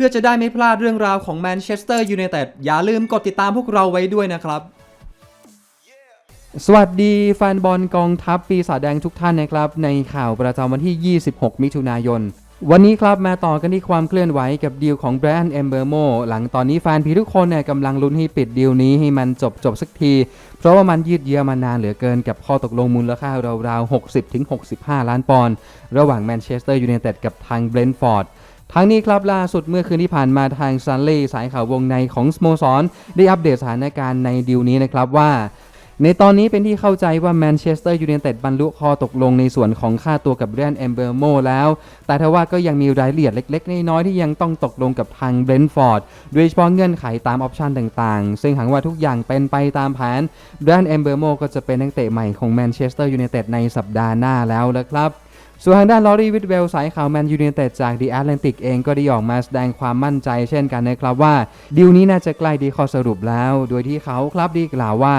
พื่อจะได้ไม่พลาดเรื่องราวของแมนเชสเตอร์ยูไนเต็ดอย่าลืมกดติดตามพวกเราไว้ด้วยนะครับ สวัสดีแฟนบอลกองทัพปีศาจแดงทุกท่านนะครับ ในข่าวประจำวันที่ 26 มิถุนายน วันนี้ครับมาต่อกันที่ความเคลื่อนไหวกับดีลของแบรนด์เอมเบอร์โมหลังตอนนี้แฟนพีทุกคนเนี่ยกำลังลุ้นให้ปิดดีลนี้ให้มันจบจบสักที เพราะว่ามันยืดเยื้อมานานเหลือเกินกับข้อตกลงมูลค่าราวๆ 60-65 ล้านปอนด์ระหว่างแมนเชสเตอร์ยูไนเต็ดกับทางเบรนท์ฟอร์ด ทั้งนี้ครับล่าสุดเมื่อคืนที่ผ่านมาทางซันเล่สายข่าววงในของสโมสร ได้อัปเดตสถานการณ์ในดีลนี้นะครับว่าในตอนนี้เป็นที่เข้าใจว่าแมนเชสเตอร์ยูไนเต็ดบรรลุข้อตกลงในส่วนของค่าตัวกับแบรนด์เอมเบอร์โมแล้ว แต่ทว่าก็ยังมีรายละเอียดเล็ก ๆ น้อยๆที่ยังต้องตกลงกับทางเบรนท์ฟอร์ดโดยเฉพาะเงื่อนไขตามออปชันต่างๆ ซึ่งหากว่าทุกอย่างเป็นไปตามแผนแบรนด์เอมเบอร์โมก็จะเป็นนักเตะใหม่ของแมนเชสเตอร์ยูไนเต็ดในสัปดาห์หน้าแล้วละครับ ส่วนทางด้านลอรีวิดเวลสายข่าวแมนยูเนเต็ดจากดีแอตแลนติกเองก็ได้ออกมาแสดงความมั่นใจเช่นกันนะครับว่าดีลนี้น่าจะใกล้ดีข้อสรุปแล้ว โดยที่เขาครับดีกล่าวว่า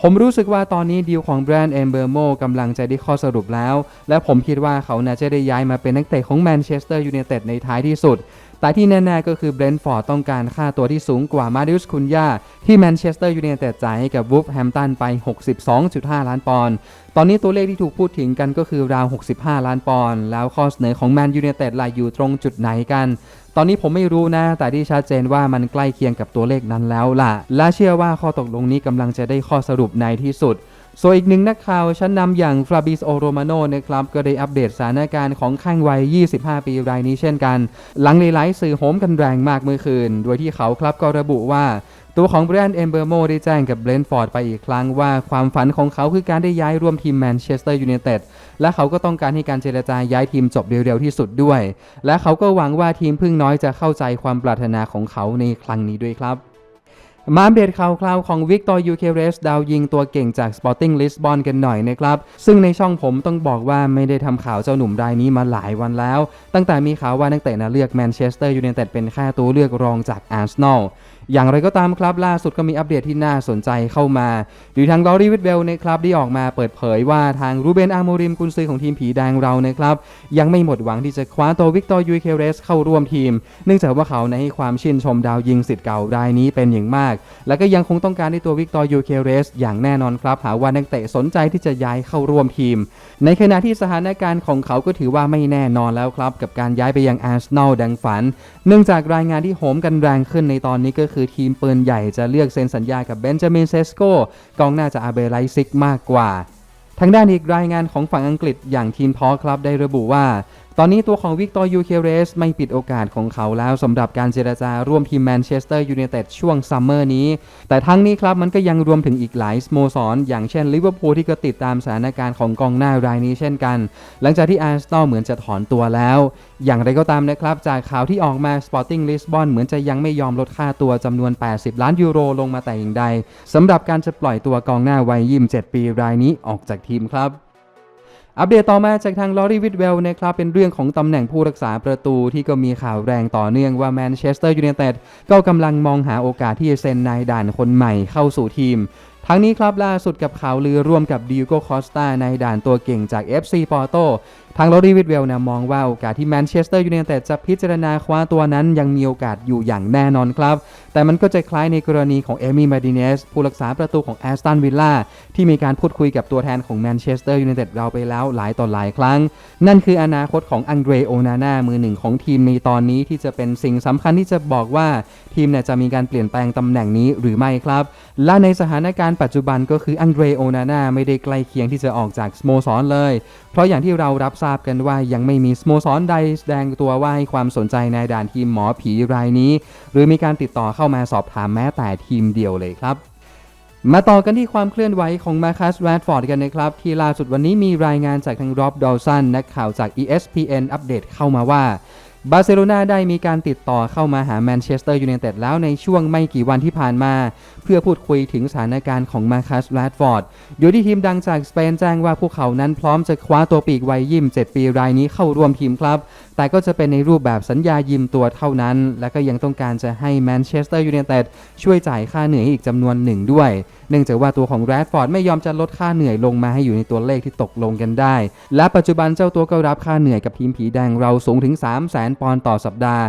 ผมรู้สึกว่าตอนนี้ดีลของแบรนด์เอมเบอร์โมกำลังจะได้ข้อสรุปแล้ว และผมคิดว่าเขาน่าจะได้ย้ายมาเป็นนักเตะของแมนเชสเตอร์ยูเนเต็ดในท้ายที่สุด แต่ที่แน่ๆก็คือเบรนท์ฟอร์ดต้องการค่าตัวที่สูงกว่ามาดิอุสคุนยาที่แมนเชสเตอร์ยูไนเต็ดจ่ายให้กับวูฟแฮมตันไป 62.5 ล้านปอนด์ตอนนี้ตัวเลขที่ถูกพูดถึงกันก็คือราว 65 ล้านปอนด์แล้วข้อเสนอของแมนยูไนเต็ดล่ะอยู่ตรงจุดไหนกันตอนนี้ผมไม่รู้นะ แต่ที่ชัดเจนว่ามันใกล้เคียงกับตัวเลขนั้นแล้วล่ะ และเชื่อว่าข้อตกลงนี้กำลังจะได้ข้อสรุปในที่สุด ส่วนอีกหนึ่งนักข่าวชั้นนำอย่างฟราบิสโอโรมาโนนะครับก็ได้อัปเดตสถานการณ์ของข้างวัย 25 ปีรายนี้เช่นกัน หลังหลายๆสื่อโหมกันแรงมากเมื่อคืน โดยที่เขาครับก็ระบุว่าตัวของแบรนด์เอมเบอร์โมได้แจ้งกับเบรนฟอร์ดไปอีกครั้งว่าความฝันของเขาคือการได้ย้ายร่วมทีมแมนเชสเตอร์ยูไนเต็ดและเขาก็ต้องการให้การเจรจาย้ายทีมจบเร็วๆที่สุดด้วย และเขาก็หวังว่าทีมพึ่งน้อยจะเข้าใจความปรารถนาของเขาในครั้งนี้ด้วยครับ มาอัปเดตข่าวคราวของวิกตอร์ยูเคเรสดาวยิงตัวเก่งจากสปอร์ติ้งลิสบอนกันหน่อยนะครับ ซึ่งในช่องผมต้องบอกว่าไม่ได้ทำข่าวเจ้าหนุ่มรายนี้มาหลายวันแล้ว ตั้งแต่มีข่าวว่านักเตะนะเลือกแมนเชสเตอร์ยูไนเต็ดเป็นแค่ตัวเลือกรองจากอาร์เซนอล อย่างไรก็ตามครับล่าสุดก็มีอัปเดตที่น่าสนใจเข้ามาโดยทางลอรีวิดเวลนะครับได้ออกมาเปิดเผยว่าทางรูเบนอาโมริมกุนซือของทีมผีแดงเรานะครับยังไม่หมดหวังที่จะคว้าตัววิกตอร์ยูเคเรสเข้าร่วมทีม เนื่องจากว่าเขาในให้ความชื่นชมดาวยิงสิทธิ์เก่ารายนี้เป็นอย่างมาก และก็ยังคงต้องการในตัววิกตอร์ยูเคเรสอย่างแน่นอนครับหากว่านักเตะสนใจที่จะย้ายเข้าร่วมทีม ในขณะที่สถานการณ์ของเขาก็ถือว่าไม่แน่นอนแล้วครับกับการย้ายไปยังอาร์เซนอลดังฝัน เนื่องจากรายงานที่โหมกันแรงขึ้นในตอนนี้ก็คือทีมปืนใหญ่จะเลือกเซ็นสัญญากับเบนจามินเซสโกกองหน้าจากอาเบไลซิกมากกว่า ทางด้านอีกรายงานของฝั่งอังกฤษอย่างทีมทอครับได้ระบุว่า ตอนนี้ตัวของวิกตอร์ยูเคเรสไม่ปิดโอกาสของเขาแล้วสำหรับการเจรจาร่วมทีมแมนเชสเตอร์ยูไนเต็ดช่วงซัมเมอร์นี้ แต่ทั้งนี้ครับมันก็ยังรวมถึงอีกหลายสโมสร อย่างเช่นลิเวอร์พูลที่ก็ติดตามสถานการณ์ของกองหน้ารายนี้เช่นกัน หลังจากที่อาร์เซนอลเหมือนจะถอนตัวแล้ว อย่างไรก็ตามนะครับ จากข่าวที่ออกมา Sporting Lisbon เหมือนจะยังไม่ยอมลดค่าตัวจำนวน 80 ล้านยูโรลงมาแต่อย่างใดสำหรับการจะปล่อยตัวกองหน้าวัย 27 ปีรายนี้ออกจากทีมครับ อัปเดตต่อมาจากทางลอรีวิดเวลนะครับเป็นเรื่องของตำแหน่งผู้รักษาประตูที่ก็มีข่าวแรงต่อเนื่องว่าแมนเชสเตอร์ยูไนเต็ดก็กำลังมองหาโอกาสที่จะเซ็นนายด่านคนใหม่เข้าสู่ทีม ทั้งนี้ครับล่าสุดกับข่าวลือร่วมกับดิโกคอสตาในด่านตัวเก่งจาก FC ปอร์โต ทางลอรีวิดเวลนะมองว่าโอกาสที่แมนเชสเตอร์ยูไนเต็ดจะพิจารณาคว้าตัวนั้นยังมีโอกาสอยู่อย่างแน่นอนครับ แต่มันก็จะคล้ายในกรณีของเอมี่มาดิเนสผู้รักษาประตูของแอสตันวิลล่าที่มีการพูดคุยกับตัวแทนของแมนเชสเตอร์ยูไนเต็ดเราไปแล้วหลายต่อหลายครั้ง นั่นคืออนาคตของอังเดรโอนาน่ามือหนึ่งของทีมในตอนนี้ที่จะเป็นสิ่งสำคัญที่จะบอกว่าทีมเนี่ยจะมีการเปลี่ยนแปลงตำแหน่งนี้หรือไม่ครับ และในสถานการณ์ปัจจุบันก็คืออังเดรโอนาน่าไม่ได้ใกล้เคียงที่จะออกจากสโมสรเลย เพราะอย่างที่เรารับทราบกันว่ายังไม่มีสโมสรใดแสดงตัวว่าให้ความสนใจในด่านทีมหมอผีรายนี้ หรือมีการติดต่อเข้ามาสอบถามแม้แต่ทีมเดียวเลยครับมาต่อกันที่ความเคลื่อนไหวของมาคัสแรดฟอร์ดกันนะครับ ที่ล่าสุดวันนี้มีรายงานจากทางรอบดอลสันนักข่าวจาก ESPN อัปเดตเข้ามาว่า บาร์เซโลนาได้มีการติดต่อเข้ามาหาแมนเชสเตอร์ยูไนเต็ดแล้วในช่วงไม่กี่วันที่ผ่านมา เพื่อพูดคุยถึงสถานการณ์ของมาคัสแรดฟอร์ดโดยที่ทีมดังจากสเปนแจ้งว่าพวกเขานั้นพร้อมจะคว้าตัวปีกวัยยิม 7 ปีรายนี้เข้าร่วมทีมครับ แต่ก็จะเป็นในรูปแบบสัญญายิมตัวเท่านั้น และก็ยังต้องการจะให้แมนเชสเตอร์ยูไนเต็ดช่วยจ่ายค่าเหนื่อยอีกจำนวนหนึ่งด้วย เนื่องจากว่าตัวของแรดฟอร์ดไม่ยอมจะลดค่าเหนื่อยลงมาให้อยู่ในตัวเลขที่ตกลงกันได้ และปัจจุบันเจ้าตัวก็รับค่าเหนื่อยกับทีมผีแดงเราสูงถึง 3 0 0 0 0ปอนด์ต่อสัปดาห์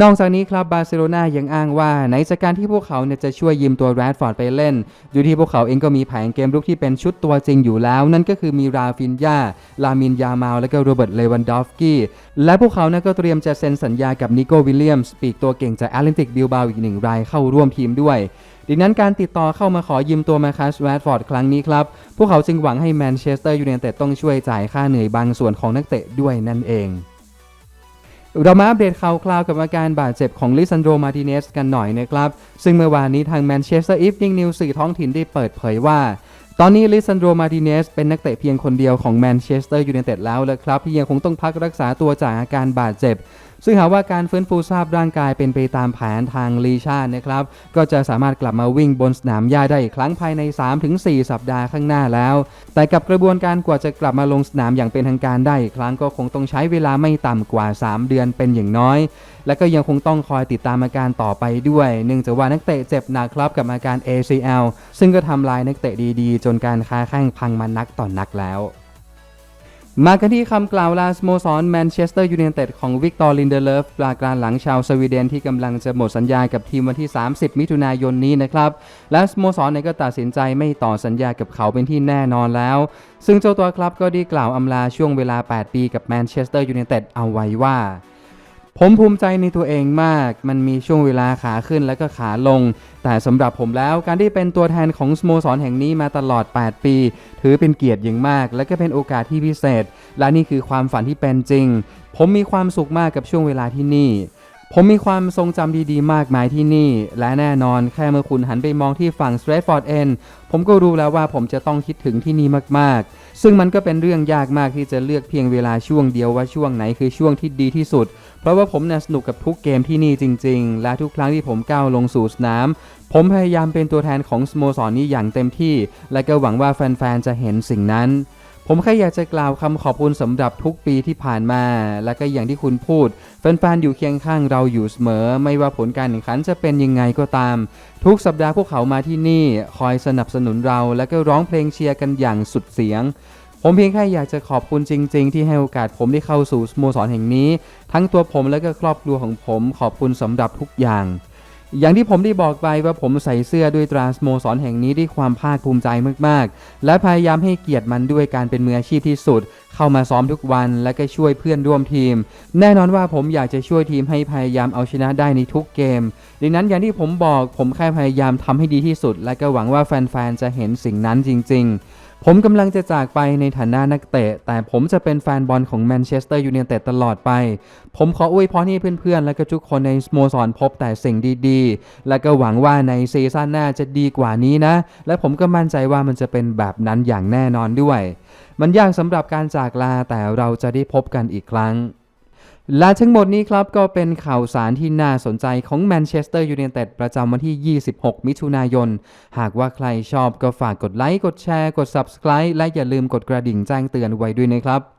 นอกจากนี้ครับบาร์เซโลนายังอ้างว่าในจากการที่พวกเขาเนี่ยจะช่วยยืมตัวแรดฟอร์ดไปเล่น อยู่ที่พวกเขาเองก็มีแผนเกมรุกที่เป็นชุดตัวจริงอยู่แล้ว นั่นก็คือมีราฟินยาลามินยามาลและก็โรเบิร์ตเลวันดอฟกี้และพวกเขาเนี่ยก็เตรียมจะเซ็นสัญญากับนิโกวิลเลียมส์ปีกตัวเก่งจากแอตเลนติกบิลบาอีกหนึ่งรายเข้าร่วมทีมด้วยดังนั้นการติดต่อเข้ามาขอยืมตัวมาคัสแรดฟอร์ดครั้งนี้ครับ พวกเขาจึงหวังให้แมนเชสเตอร์ยูไนเต็ดต้องช่วยจ่ายค่าเหนื่อยบางส่วนของนักเตะด้วยนั่นเอง เรามาอัปเดตข่าวคราวกับอาการบาดเจ็บของลิซันโดมาติเนสกันหน่อยนะครับ ซึ่งเมื่อวานนี้ทางแมนเชสเตอร์อีฟนิงนิวสื่อท้องถิ่นได้เปิดเผยว่า ตอนนี้ลิซันโดมาติเนสเป็นนักเตะเพียงคนเดียวของแมนเชสเตอร์ยูไนเต็ดแล้วละครับ ที่ยังคงต้องพักรักษาตัวจากอาการบาดเจ็บซึ่งหากว่าการฟื้นฟูสภาพร่างกายเป็นไปตามแผนทางลีชานะครับ ก็จะสามารถกลับมาวิ่งบนสนามหญ้าได้อีกครั้งภายใน 3-4 สัปดาห์ข้างหน้าแล้ว แต่กับกระบวนการกว่าจะกลับมาลงสนามอย่างเป็นทางการได้อีกครั้งก็คงต้องใช้เวลาไม่ต่ำกว่า 3 เดือนเป็นอย่างน้อย และก็ยังคงต้องคอยติดตามอาการต่อไปด้วย เนื่องจากว่านักเตะเจ็บหนักครับกับอาการ ACL ซึ่งก็ทำลายนักเตะดีๆ จนการค้าแข้งพังมานักต่อนนักแล้ว มากันที่คำกล่าวลาสโมสรแมนเชสเตอร์ยูไนเต็ดของวิกตอร์ลินเดเลฟปลากรานหลังชาวสวีเดนที่กำลังจะหมดสัญญากับทีมวันที่ 30 มิถุนายนนี้นะครับ และสโมสรเนี่ยก็ตัดสินใจไม่ต่อสัญญากับเขาเป็นที่แน่นอนแล้ว ซึ่งเจ้าตัวครับก็ได้กล่าวอำลาช่วงเวลา 8 ปีกับแมนเชสเตอร์ยูไนเต็ดเอาไว้ว่า ผมภูมิใจในตัวเองมาก มันมีช่วงเวลาขาขึ้นและก็ขาลง แต่สำหรับผมแล้วการที่เป็นตัวแทนของสโมสรแห่งนี้มาตลอด 8 ปี ถือเป็นเกียรติอย่างมาก และก็เป็นโอกาสที่พิเศษ และนี่คือความฝันที่เป็นจริง ผมมีความสุขมากกับช่วงเวลาที่นี่ ผมมีความทรงจำดีๆ มากมายที่นี่ และแน่นอนแค่เมื่อคุณหันไปมองที่ฝั่งสเตรทฟอร์ดเอนผมก็รู้แล้วว่าผมจะต้องคิดถึงที่นี่มากๆ ซึ่งมันก็เป็นเรื่องยากมากที่จะเลือกเพียงเวลาช่วงเดียวว่าช่วงไหนคือช่วงที่ดีที่สุด เพราะว่าผมเนี่ยสนุกกับทุกเกมที่นี่จริง ๆ และทุกครั้งที่ผมก้าวลงสู่สนาม ผมพยายามเป็นตัวแทนของสโมสรนี้อย่างเต็มที่ และก็หวังว่าแฟนๆจะเห็นสิ่งนั้น ผมแค่อยากจะกล่าวคำขอบคุณสำหรับทุกปีที่ผ่านมา และก็อย่างที่คุณพูดแฟนๆอยู่เคียงข้างเราอยู่เสมอ ไม่ว่าผลการแข่งขันจะเป็นยังไงก็ตาม ทุกสัปดาห์พวกเขามาที่นี่ คอยสนับสนุนเรา และก็ร้องเพลงเชียร์กันอย่างสุดเสียงผมเพียงแค่อยากจะขอบคุณจริง ๆ ที่ให้โอกาสผมได้เข้าสู่สโมสรแห่งนี้ ทั้งตัวผมและก็ครอบครัวของผมขอบคุณสำหรับทุกอย่าง อย่างที่ผมได้บอกไปว่าผมใส่เสื้อด้วยตราสโมสรแห่งนี้ด้วยความภาคภูมิใจมากๆ และพยายามให้เกียรติมันด้วยการเป็นมืออาชีพที่สุด เข้ามาซ้อมทุกวันและก็ช่วยเพื่อนร่วมทีม แน่นอนว่าผมอยากจะช่วยทีมให้พยายามเอาชนะได้ในทุกเกม ดังนั้นอย่างที่ผมบอกผมแค่พยายามทำให้ดีที่สุด และก็หวังว่าแฟนๆจะเห็นสิ่งนั้นจริง ๆ ผมกำลังจะจากไปในฐานะนักเตะ แต่ผมจะเป็นแฟนบอลของแมนเชสเตอร์ยูไนเต็ดตลอดไป ผมขออวยพรให้เพื่อนๆ และก็ทุกคนในสโมสรพบแต่สิ่งดีๆ และก็หวังว่าในซีซั่นหน้าจะดีกว่านี้นะ และผมก็มั่นใจว่ามันจะเป็นแบบนั้นอย่างแน่นอนด้วย มันยากสำหรับการจากลาแต่เราจะได้พบกันอีกครั้ง และทั้งหมดนี้ครับก็เป็นข่าวสารที่น่าสนใจของแมนเชสเตอร์ยูไนเต็ดประจำวันที่ 26 มิถุนายน หากว่าใครชอบก็ฝากกดไลค์ กดแชร์ กด Subscribe และอย่าลืมกดกระดิ่งแจ้งเตือนไว้ด้วยนะครับ